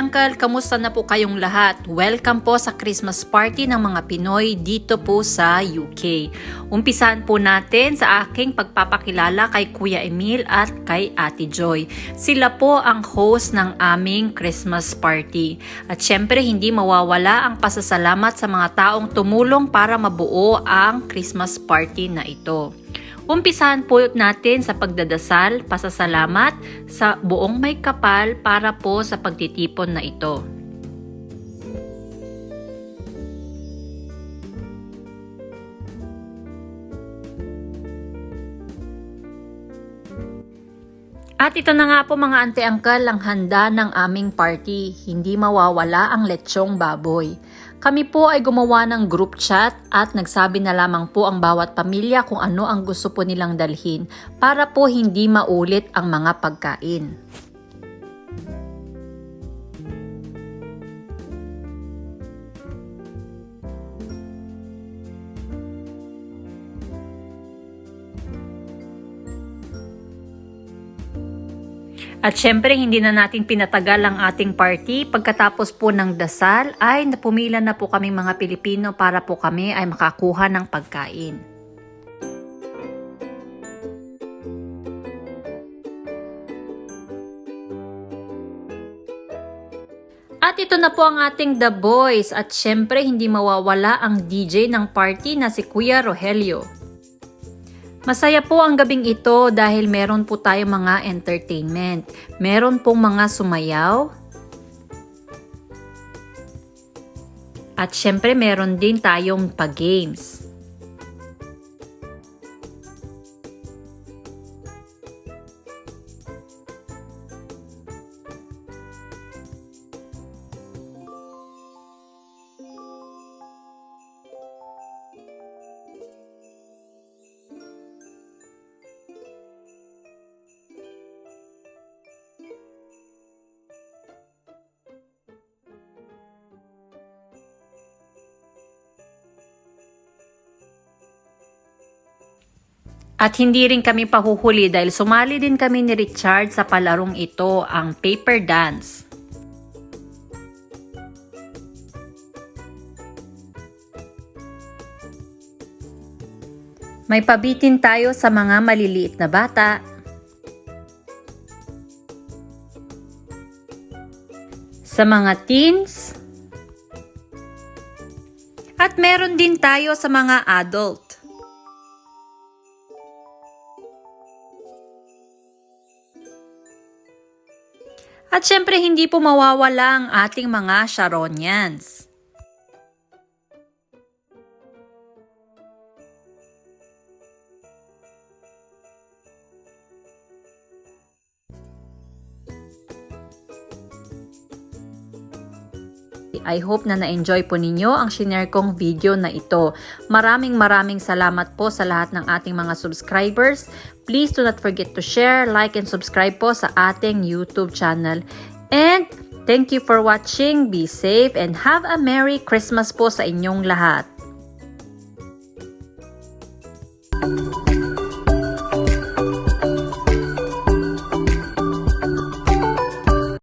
Uncle, kamusta na po kayong lahat? Welcome po sa Christmas party ng mga Pinoy dito po sa UK. Umpisahan po natin sa aking pagpapakilala kay Kuya Emil at kay Ate Joy. Sila po ang host ng aming Christmas party. At syempre hindi mawawala ang pasasalamat sa mga taong tumulong para mabuo ang Christmas party na ito. Umpisahan po natin sa pagdadasal, pasasalamat sa buong may kapal para po sa pagtitipon na ito. At ito na nga po mga ante-angkal ang handa ng aming party. Hindi mawawala ang lechong baboy. Kami po ay gumawa ng group chat at nagsabi na lamang po ang bawat pamilya kung ano ang gusto po nilang dalhin para po hindi maulit ang mga pagkain. At syempre, hindi na natin pinatagal ang ating party. Pagkatapos po ng dasal, ay napumila na po kaming mga Pilipino para po kami ay makakuha ng pagkain. At ito na po ang ating The Boys at syempre hindi mawawala ang DJ ng party na si Kuya Rogelio. Masaya po ang gabing ito dahil meron po tayo mga entertainment. Meron pong mga sumayaw. At syempre meron din tayong pag-games. At hindi rin kami pahuhuli dahil sumali din kami ni Richard sa palarong ito, ang paper dance. May pabitin tayo sa mga maliliit na bata. Sa mga teens. At meron din tayo sa mga adult. At syempre hindi po mawawala ang ating mga Sharonians. I hope na na-enjoy po ninyo ang shinare kong video na ito. Maraming maraming salamat po sa lahat ng ating mga subscribers. Please do not forget to share, like, and subscribe po sa ating YouTube channel. And thank you for watching. Be safe and have a Merry Christmas po sa inyong lahat.